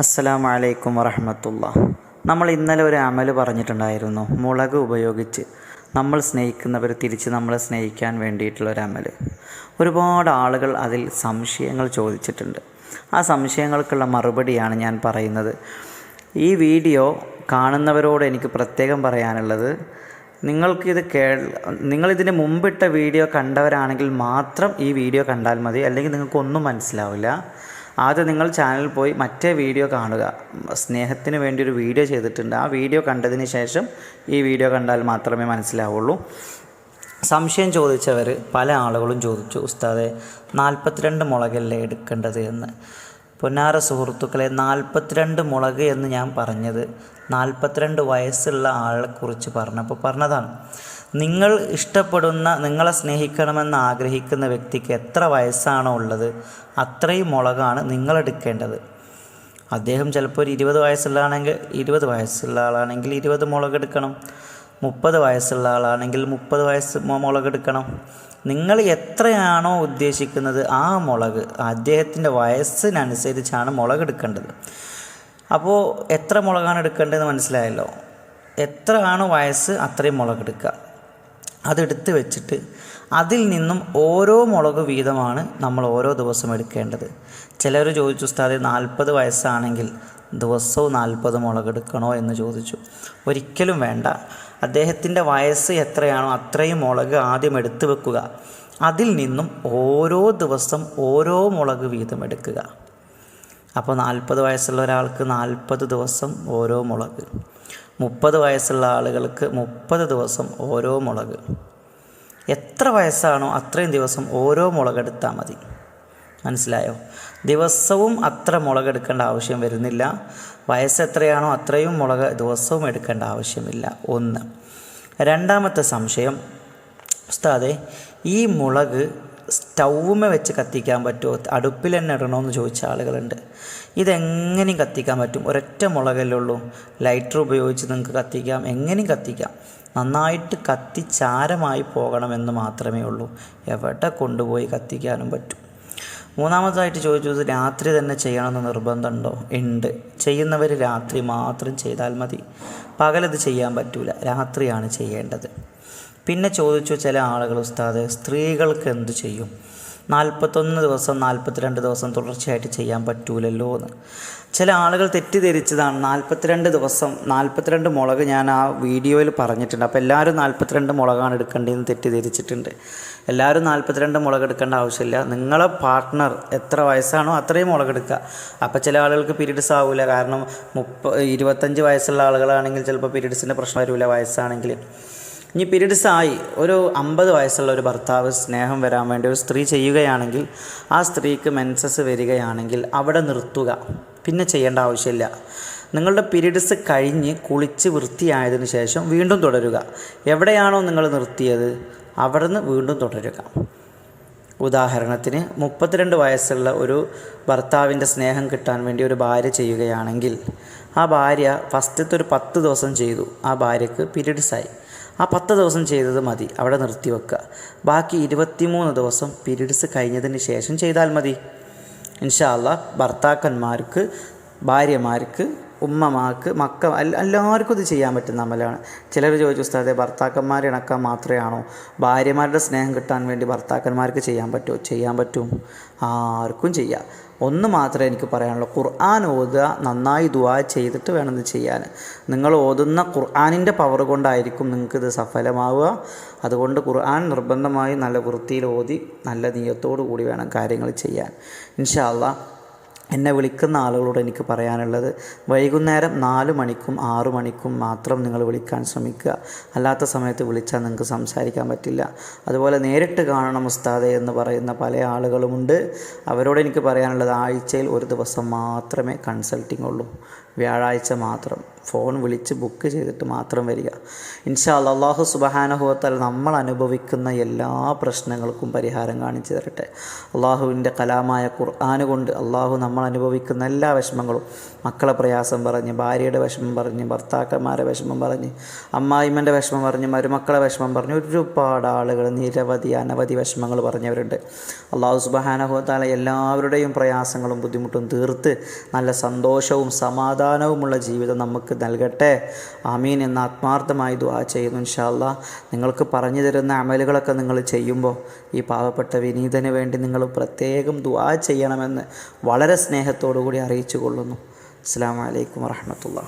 അസ്സലാമു വലൈക്കും വറഹമത്തുള്ള നമ്മൾ ഇന്നലെ ഒരു അമൽ പറഞ്ഞിട്ടുണ്ടായിരുന്നു മുളക് ഉപയോഗിച്ച് നമ്മൾ സ്നേഹിക്കുന്നവർ തിരിച്ച് നമ്മളെ സ്നേഹിക്കാൻ വേണ്ടിയിട്ടുള്ള ഒരു അമൽ ഒരുപാട് ആളുകൾ അതിൽ സംശയങ്ങൾ ചോദിച്ചിട്ടുണ്ട്. ആ സംശയങ്ങൾക്കുള്ള മറുപടിയാണ് ഞാൻ പറയുന്നത്. ഈ വീഡിയോ കാണുന്നവരോട് എനിക്ക് പ്രത്യേകം പറയാനുള്ളത് നിങ്ങൾക്കിത് കേ നിങ്ങളിതിന് മുമ്പിട്ട വീഡിയോ കണ്ടവരാണെങ്കിൽ മാത്രം ഈ വീഡിയോ കണ്ടാൽ മതി അല്ലെങ്കിൽ നിങ്ങൾക്കൊന്നും മനസ്സിലാവില്ല. ആദ്യം നിങ്ങൾ ചാനലിൽ പോയി മറ്റേ വീഡിയോ കാണുക. സ്നേഹത്തിന് വേണ്ടി ഒരു വീഡിയോ ചെയ്തിട്ടുണ്ട്. ആ വീഡിയോ കണ്ടതിന് ശേഷം ഈ വീഡിയോ കണ്ടാൽ മാത്രമേ മനസ്സിലാവുള്ളൂ. സംശയം ചോദിച്ചവർ പല ആളുകളും ചോദിച്ചു ഉസ്താദെ നാൽപ്പത്തിരണ്ട് മുളകല്ലേ എടുക്കേണ്ടത് എന്ന്? പൊന്നാര സുഹൃത്തുക്കളെ നാൽപ്പത്തിരണ്ട് മുളക് എന്ന് ഞാൻ പറഞ്ഞത് നാൽപ്പത്തിരണ്ട് വയസ്സുള്ള ആളെക്കുറിച്ച് പറഞ്ഞപ്പോൾ പറഞ്ഞതാണ്. നിങ്ങൾ ഇഷ്ടപ്പെടുന്ന നിങ്ങളെ സ്നേഹിക്കണമെന്ന് ആഗ്രഹിക്കുന്ന വ്യക്തിക്ക് എത്ര വയസ്സാണോ ഉള്ളത് അത്രയും മുളകാണ് നിങ്ങളെടുക്കേണ്ടത് അദ്ദേഹം ചിലപ്പോൾ ഒരു ഇരുപത് വയസ്സുള്ള ആണെങ്കിൽ ഇരുപത് വയസ്സുള്ള ആളാണെങ്കിൽ ഇരുപത് മുളക് എടുക്കണം മുപ്പത് വയസ്സുള്ള ആളാണെങ്കിൽ മുപ്പത് വയസ്സ് മുളകെടുക്കണം നിങ്ങൾ എത്രയാണോ ഉദ്ദേശിക്കുന്നത് ആ മുളക് അദ്ദേഹത്തിന്റെ വയസ്സിനനുസരിച്ചാണ് മുളക് എടുക്കേണ്ടത്. അപ്പോൾ എത്ര മുളകാണ് എടുക്കേണ്ടതെന്ന് മനസ്സിലായല്ലോ? എത്രയാണോ വയസ്സ് അത്രയും മുളക് എടുക്കുക. അതെടുത്ത് വെച്ചിട്ട് അതിൽ നിന്നും ഓരോ മുളക് വീതമാണ് നമ്മൾ ഓരോ ദിവസം എടുക്കേണ്ടത്. ചിലർ ചോദിച്ചു സ്ഥാതെ നാൽപ്പത് വയസ്സാണെങ്കിൽ ദിവസവും നാൽപ്പത് മുളക് എടുക്കണോ? എന്ന് ചോദിച്ചു. ഒരിക്കലും വേണ്ട. അദ്ദേഹത്തിന്റെ വയസ്സ് എത്രയാണോ അത്രയും മുളക് ആദ്യം എടുത്തു വെക്കുക. അതിൽ നിന്നും ഓരോ ദിവസം ഓരോ മുളക് വീതം എടുക്കുക. അപ്പോൾ നാൽപ്പത് വയസ്സുള്ള ഒരാൾക്ക് നാൽപ്പത് ദിവസം ഓരോ മുളക്. മുപ്പത് വയസ്സുള്ള ആളുകൾക്ക് മുപ്പത് ദിവസം ഓരോ മുളക്. എത്ര വയസ്സാണോ അത്രയും ദിവസം ഓരോ മുളകെടുത്താൽ മതി. മനസ്സിലായോ? ദിവസവും അത്ര മുളകെടുക്കേണ്ട ആവശ്യം വരുന്നില്ല. വയസ്സ് എത്രയാണോ അത്രയും മുളക് ദിവസവും എടുക്കേണ്ട ആവശ്യമില്ല. ഒന്ന്. രണ്ടാമത്തെ സംശയം. ഉസ്താദെ ഈ മുളക് സ്റ്റൗമ്മ വെച്ച് കത്തിക്കാൻ പറ്റുമോ? അടുപ്പിൽ തന്നെ ഇടണമെന്ന് ചോദിച്ച ആളുകളുണ്ട്. ഇതെങ്ങനെയും കത്തിക്കാൻ പറ്റും. ഒരൊറ്റ മുളകല്ലേ ഉള്ളൂ. ലൈറ്റർ ഉപയോഗിച്ച് നിങ്ങൾക്ക് കത്തിക്കാം. എങ്ങനെയും കത്തിക്കാം. നന്നായിട്ട് കത്തിച്ചാരമായി പോകണമെന്ന് മാത്രമേ ഉള്ളൂ. എവിടെ കൊണ്ടുപോയി കത്തിക്കാനും പറ്റും. മൂന്നാമതായിട്ട് ചോദിച്ചത് രാത്രി തന്നെ ചെയ്യണമെന്ന് നിർബന്ധമുണ്ടോ? ഉണ്ട്. ചെയ്യുന്നവർ രാത്രി മാത്രം ചെയ്താൽ മതി. പകലത് ചെയ്യാൻ പറ്റില്ല രാത്രിയാണ് ചെയ്യേണ്ടത്. പിന്നെ ചോദിച്ചു ചില ആളുകൾ ഉസ്താദ് സ്ത്രീകൾക്ക് എന്ത് ചെയ്യും? നാൽപ്പത്തൊന്ന് ദിവസം നാൽപ്പത്തിരണ്ട് ദിവസം തുടർച്ചയായിട്ട് ചെയ്യാൻ പറ്റൂലല്ലോ എന്ന്. ചില ആളുകൾ തെറ്റിദ്ധരിച്ചതാണ്. നാൽപ്പത്തിരണ്ട് ദിവസം നാൽപ്പത്തിരണ്ട് മുളക് ഞാൻ ആ വീഡിയോയിൽ പറഞ്ഞിട്ടുണ്ട്. അപ്പോൾ എല്ലാവരും നാൽപ്പത്തിരണ്ട് മുളകാണ് എടുക്കേണ്ടതെന്ന് തെറ്റിദ്ധരിച്ചിട്ടുണ്ട്. എല്ലാവരും നാൽപ്പത്തിരണ്ട് മുളക് എടുക്കേണ്ട ആവശ്യമില്ല. നിങ്ങളെ പാർട്ട്ണർ എത്ര വയസ്സാണോ അത്രയും മുളക് എടുക്കുക. അപ്പോൾ ചില ആളുകൾക്ക് പീരീഡ്സ് ആവില്ല കാരണം മുപ്പ ഇരുപത്തഞ്ച് വയസ്സുള്ള ആളുകളാണെങ്കിൽ ചിലപ്പോൾ പീരീഡ്സിന്റെ പ്രശ്നം വരില്ല വയസ്സാണെങ്കിൽ. ഇനി പീരീഡ്സ് ആയി ഒരു അമ്പത് വയസ്സുള്ള ഒരു ഭർത്താവ് സ്നേഹം വരാൻ വേണ്ടി ഒരു സ്ത്രീ ചെയ്യുകയാണെങ്കിൽ ആ സ്ത്രീക്ക് മെൻസസ് വരികയാണെങ്കിൽ അവിടെ നിർത്തുക. പിന്നെ ചെയ്യേണ്ട ആവശ്യമില്ല. നിങ്ങളുടെ പീരീഡ്സ് കഴിഞ്ഞ് കുളിച്ച് വൃത്തിയായതിനു ശേഷം വീണ്ടും തുടരുക. എവിടെയാണോ നിങ്ങൾ നിർത്തിയത് അവിടെ നിന്ന് വീണ്ടും തുടരുക. ഉദാഹരണത്തിന് മുപ്പത്തിരണ്ട് വയസ്സുള്ള ഒരു ഭർത്താവിന്റെ സ്നേഹം കിട്ടാൻ വേണ്ടി ഒരു ഭാര്യ ചെയ്യുകയാണെങ്കിൽ ആ ഭാര്യ ഫസ്റ്റത്തെ ഒരു പത്ത് ദിവസം ചെയ്തു. ആ ഭാര്യക്ക് പീരീഡ്സ് ആയി ആ പത്ത് ദിവസം ചെയ്തത് മതി. അവിടെ നിർത്തി വെക്കുക ബാക്കി ഇരുപത്തിമൂന്ന് ദിവസം പീരീഡ്സ് കഴിഞ്ഞതിന് ശേഷം ചെയ്താൽ മതി. ഇൻഷാല്ല ഭർത്താക്കന്മാർക്ക് ഭാര്യമാർക്ക് ഉമ്മമാർക്ക് മക്ക എല്ലാവർക്കും ഇത് ചെയ്യാൻ പറ്റുന്ന അമലാണ്. ചിലർ ചോദിച്ചു ഉസ്താദെ ഭർത്താക്കന്മാരെ ഇണക്കാൻ മാത്രമാണോ? ഭാര്യമാരുടെ സ്നേഹം കിട്ടാൻ വേണ്ടി ഭർത്താക്കന്മാർക്ക് ചെയ്യാൻ പറ്റുമോ ചെയ്യാൻ പറ്റും. ആർക്കും ചെയ്യാം. ഒന്ന് മാത്രമേ എനിക്ക് പറയാനുള്ളൂ. ഖുർആൻ ഓതുക നന്നായി ദുവാ ചെയ്തിട്ട് വേണം ഇത് ചെയ്യാൻ. നിങ്ങൾ ഓതുന്ന ഖുർആാനിന്റെ പവർ കൊണ്ടായിരിക്കും നിങ്ങൾക്ക് ഇത് സഫലമാവുക. അതുകൊണ്ട് ഖുർആൻ നിർബന്ധമായി നല്ല വൃത്തിയിൽ ഓതി നല്ല നീയത്തോടു കൂടി വേണം കാര്യങ്ങൾ ചെയ്യാൻ. ഇൻഷാ അള്ളാ എന്നെ വിളിക്കുന്ന ആളുകളോട് എനിക്ക് പറയാനുള്ളത് വൈകുന്നേരം നാല് മണിക്കും ആറ് മണിക്കും മാത്രം നിങ്ങൾ വിളിക്കാൻ ശ്രമിക്കുക. അല്ലാത്ത സമയത്ത് വിളിച്ചാൽ നിങ്ങൾക്ക് സംസാരിക്കാൻ പറ്റില്ല. അതുപോലെ നേരിട്ട് കാണണം ഉസ്താദെ എന്ന് പറയുന്ന പല ആളുകളുമുണ്ട്. അവരോട് എനിക്ക് പറയാനുള്ളത് ആഴ്ചയിൽ ഒരു ദിവസം മാത്രമേ കൺസൾട്ടിംഗ് ഉള്ളൂ വ്യാഴാഴ്ച മാത്രം. ഫോൺ വിളിച്ച് ബുക്ക് ചെയ്തിട്ട് മാത്രം വരിക. ഇൻഷാ അള്ളാഹു സുബഹാനഹുവത്താൽ നമ്മൾ അനുഭവിക്കുന്ന എല്ലാ പ്രശ്നങ്ങൾക്കും പരിഹാരം കാണിച്ചു തരട്ടെ. അള്ളാഹുവിന്റെ കലാമായ ഖുർആാന് കൊണ്ട് അള്ളാഹു നമ്മൾ അനുഭവിക്കുന്ന എല്ലാ വിഷമങ്ങളും മക്കളെ പ്രയാസം പറഞ്ഞ് ഭാര്യയുടെ വിഷമം പറഞ്ഞ് ഭർത്താക്കന്മാരെ വിഷമം പറഞ്ഞ് അമ്മായിമ്മന്റെ വിഷമം പറഞ്ഞ് മരുമക്കളെ വിഷമം പറഞ്ഞ് ഒരുപാട് ആളുകൾ നിരവധി അനവധി വിഷമങ്ങൾ പറഞ്ഞവരുണ്ട്. അള്ളാഹു സുബഹാനഹുവത്താല എല്ലാവരുടെയും പ്രയാസങ്ങളും ബുദ്ധിമുട്ടും തീർത്ത് നല്ല സന്തോഷവും സമാധാനവുമുള്ള ജീവിതം നമുക്ക് നൽകട്ടെ. ആമീൻ എന്ന് ആത്മാർത്ഥമായി ദുആ ചെയ്യുന്നു ഇൻഷാല്ല നിങ്ങൾക്ക് പറഞ്ഞു തരുന്ന അമലുകളൊക്കെ നിങ്ങൾ ചെയ്യുമ്പോൾ ഈ പാവപ്പെട്ട വിനീതന് വേണ്ടി നിങ്ങൾ പ്രത്യേകം ദുആ ചെയ്യണമെന്ന് വളരെ സ്നേഹത്തോടു കൂടി അറിയിച്ചു കൊള്ളുന്നു അസ്സാം വലൈക്കും വറഹമത്തുള്ള